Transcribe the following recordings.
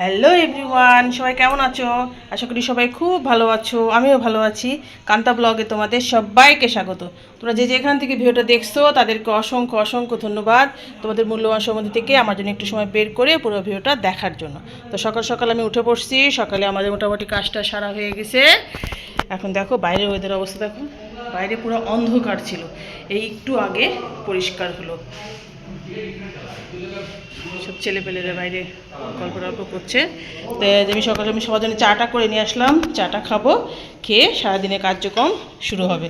Hello everyone সবাই কেমন আছো? আশা করি সবাই খুব ভালো আছো। আমিও ভালো আছি। কান্তা ব্লগে তোমাদের সবাইকে স্বাগত। তোমরা যে যেখান থেকে ভিডিওটা দেখছ, তাদেরকে অসংখ্য অসংখ্য ধন্যবাদ তোমাদের মূল্যবান সময় থেকে আমার জন্য একটু সময় বের করে পুরো ভিডিওটা দেখার জন্য। তো সকাল সকাল আমি উঠে পড়ছি। সকালে আমাদের মোটামুটি কাজটা সারা হয়ে গেছে। এখন দেখো বাইরের ওয়েদার অবস্থা দেখো। বাইরে পুরো অন্ধকার ছিল। এই একটু আগে পরিষ্কার হলো। সব ছেলে পেলেরা বাইরে গল্প টল্প করছে। তো আমি সকালে আমি সবার জন্য চাটা করে নিয়ে আসলাম, চাটা খাব, খেয়ে সারাদিনের কার্যক্রম শুরু হবে।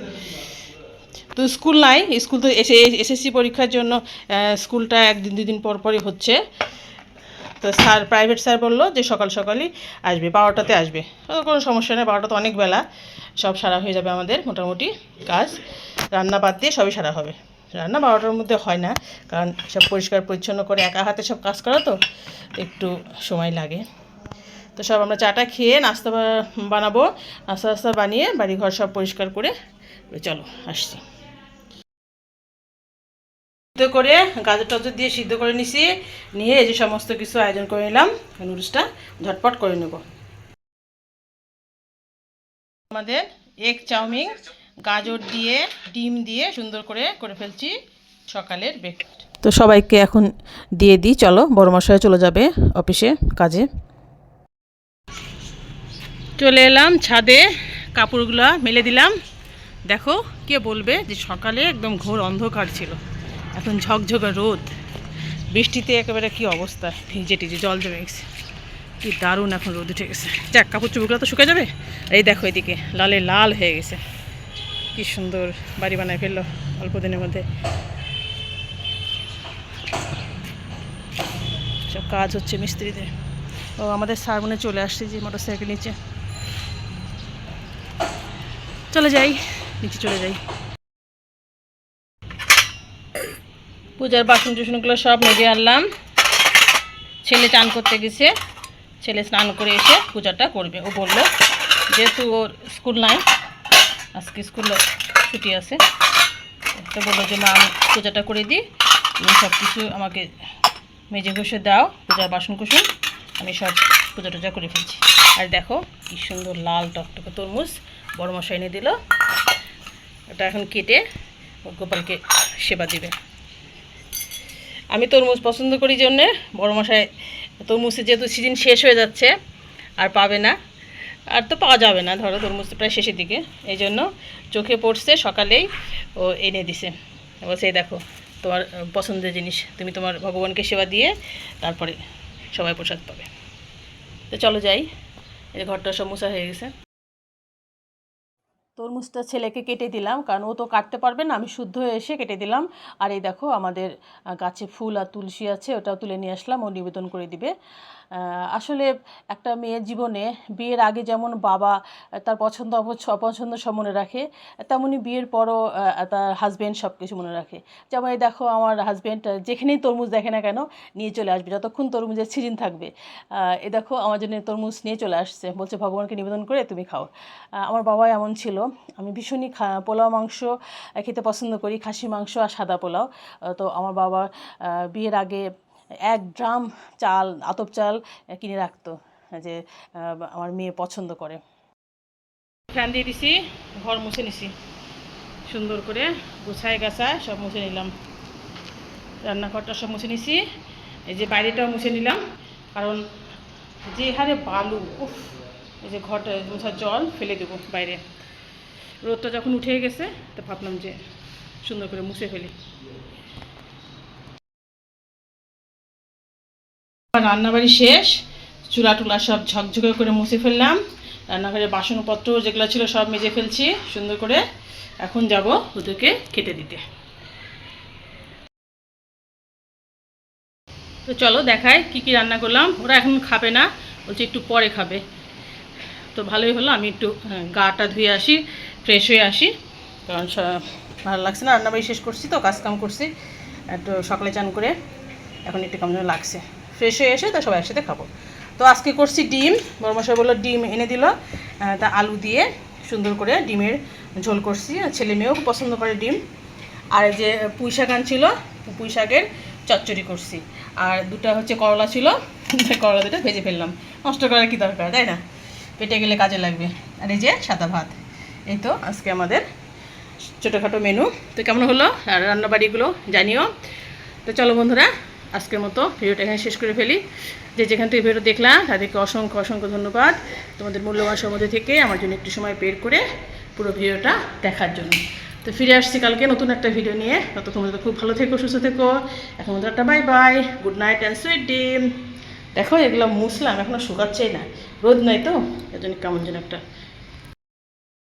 তো স্কুল নাই, স্কুল তো এসে, এসএসসি পরীক্ষার জন্য স্কুলটা একদিন দুদিন পর পরই হচ্ছে। তো স্যার প্রাইভেট স্যার বলল যে সকাল সকালই আসবে, বারোটাতে আসবে। কোনো সমস্যা নেই, বারোটা তো অনেক বেলা। সব সারা হয়ে যাবে আমাদের মোটামুটি কাজ। রান্না বাদ দিয়ে সবই সারা হবে। রান্না বারোটার মধ্যে হয় না, কারণ সব পরিষ্কার পরিচ্ছন্ন করে একা হাতে সব কাজ করা তো, একটু সময় লাগে। তো সব আমরা চাটা খেয়ে নাস্তা বানাবো নাস্তা নাস্তা বানিয়ে বাড়িঘর সব পরিষ্কার করে চলো, আসছি। সিদ্ধ করে গাজর টাজর দিয়ে সিদ্ধ করে নিছি, নিয়ে এই যে সমস্ত কিছু আয়োজন করে নিলাম, নুডলসটা ঝটপট করে নেব। আমাদের এগ, চাউমিন গাজর দিয়ে ডিম দিয়ে সুন্দর করে করে ফেলছি সকালের ব্রেকফাস্ট তো সবাইকে এখন দিয়ে দিই চলো বড় মশাই চলে যাবে অফিসে কাজে। চলে এলাম ছাদে কাপড়গুলো মেলে দিলাম। দেখো কে বলবে যে সকালে একদম ঘোর অন্ধকার ছিল। এখন ঝকঝকে রোদ। বৃষ্টিতে একেবারে কি অবস্থা? ভিজে টিজে জল জমে গেছে। কি দারুণ এখন রোদ উঠে গেছে। যাক কাপড় চুপড়গুলো তো শুকে যাবে। এই দেখো এদিকে লালে লাল হয়ে গেছে। কি সুন্দর বাড়ি বানায় ফেলল অল্প দিনের মধ্যে। সব কাজ হচ্ছে মিস্ত্রিদের। ও, আমাদের স্যার মনে চলে আসছে যে মোটর সাইকেল নিচে। চলে যাই, নিচে চলে যাই। পূজার বাসন টুসনগুলো সব মেজে আনলাম। ছেলে চান করতে গেছে। ছেলে স্নান করে এসে পূজাটা করবে। ও বলল, যেহেতু ওর স্কুল নাই আজকে স্কুল ছুটি আছে। তো বলল যে, মা, আমি পূজাটা করে দিই। তুমি সব কিছু আমাকে মেজে ঘষে দাও, পূজার বাসন কুসুন আমি সব পূজা টুজা করে ফেলছি। আর দেখো, কি সুন্দর লাল টকটকে তরমুজ বড় মশাই এনে দিল। ওটা এখন কেটে গোপালকে সেবা দিবে। আমি তরমুজ পছন্দ করি জন্যে। বড় মশাই তরমুজের যেহেতু সিজন শেষ হয়ে যাচ্ছে, আর পাবে না। আর তো পাওয়া যাবে না, ধরো তরমুজ প্রায় শেষের দিকে। এই জন্য চোখে পড়ছে, সকালেই ও এনে দিছে। বলছে দেখো, তোমার পছন্দের জিনিস, তুমি তোমার ভগবানকে সেবা দিয়ে তারপরে সবাই প্রসাদ পাবে। তো চলো যাই, এই ঘরটা সব মোছা হয়ে গেছে। তরমুজটা ছেলেকে কেটে দিলাম, কারণ ও তো কাটতে পারবে না, আমি শুদ্ধ হয়ে এসে কেটে দিলাম। আর এই দেখো, আমাদের গাছে ফুল আর তুলসী আছে, ওটাও তুলে নিয়ে আসলাম, ও নিবেদন করে দিবে। আসলে একটা মেয়ের জীবনে বিয়ের আগে যেমন বাবা তার পছন্দ অপছ- অপছন্দ সব মনে রাখে, তেমনই বিয়ের পরও তার হাজব্যান্ড সব কিছু মনে রাখে। যেমন এই দেখো আমার হাজব্যান্ড যেখানেই তরমুজ দেখে না কেন নিয়ে চলে আসবে, যতক্ষণ তরমুজের সিজন থাকবে। এ দেখো আমার জন্য তরমুজ নিয়ে চলে আসছে, বলছে ভগবানকে নিবেদন করে তুমি খাও। আমার বাবা এমন ছিল, আমি ভীষণই খা পোলাও মাংস খেতে পছন্দ করি খাসি মাংস আর সাদা পোলাও। তো আমার বাবা বিয়ের আগে এক ড্রাম চাল, আতপ চাল কিনে রাখতো, যে আমার মেয়ে পছন্দ করে। ফ্যান দিয়ে দিছি, ঘর মুছে নিছি। সুন্দর করে গুছায় গাছায় সব মুছে নিলাম। রান্নাঘরটা সব মুছে নিছি, এই যে বাইরেটাও মুছে নিলাম। কারণ যে হারে বালু, উফ, এই যে ঘরটা মোছার জল ফেলে দেবো বাইরে। রোদটা যখন উঠে গেছে, তো ভাবলাম যে সুন্দর করে মুছে ফেলি। রান্নাবাড়ি শেষ, চুলা টুলা সব ঝকঝকে করে মুছে ফেললাম রান্নাঘরে বাসনপত্র যেগুলো ছিল সব মেজে ফেলছি সুন্দর করে। এখন যাব ওদেরকে খেতে দিতে। তো চলো দেখাই কি কি রান্না করলাম। ওরা এখন খাবে না, বলছে একটু পরে খাবে। তো ভালোই হলো, আমি একটু গাটা ধুয়ে আসি ফ্রেশ হয়ে আসি। কারণ ভালো লাগছে না, রান্নাবাড়ি শেষ করছি তো কাজ কাম করছি, একটু সকালে চান করে, এখন একটু কেমন লাগছে। ফ্রেশ হয়ে এসে তা সবাই একসাথে খাব। তো আজকে করছি ডিম, বড়মশাই বলল ডিম এনে দিল তা আলু দিয়ে সুন্দর করে ডিমের ঝোল করছি, আর ছেলে মেয়েও পছন্দ করে ডিম। আর যে পুঁই শাক আনছিল, পুঁই শাকের চচ্চড়ি করছি। আর দুটা হচ্ছে করলা ছিল করলা দুটো ভেজে ফেললাম। নষ্ট করার কি দরকার, তাই না? পেটে গেলে কাজে লাগবে। আর এই যে সাদা ভাত, এই তো আজকে আমাদের ছোটোখাটো মেনু তো কেমন হলো? আর রান্নাবাড়িগুলো জানিও। তো চলো বন্ধুরা আজকের মতো। ভিডিওটা এখানে শেষ করে ফেলি। যে যেখান থেকে ভিডিও দেখলাম তাদেরকে অসংখ্য অসংখ্য ধন্যবাদ। তোমাদের মূল্যবান সময় থেকে আমার জন্য একটু সময় বের করে পুরো ভিডিওটা দেখার জন্য। তো ফিরে আসছি কালকে নতুন একটা ভিডিও নিয়ে। তত তোমরা খুব ভালো থেকো, সুস্থ থেকো। এখন বন্ধুরা একটা bye bye good night and sweet dream দেখো, এগুলো মুসলাম এখনও শুকাচ্ছেই না। রোদ নাই তো? এর জন্য কেমন যেন একটা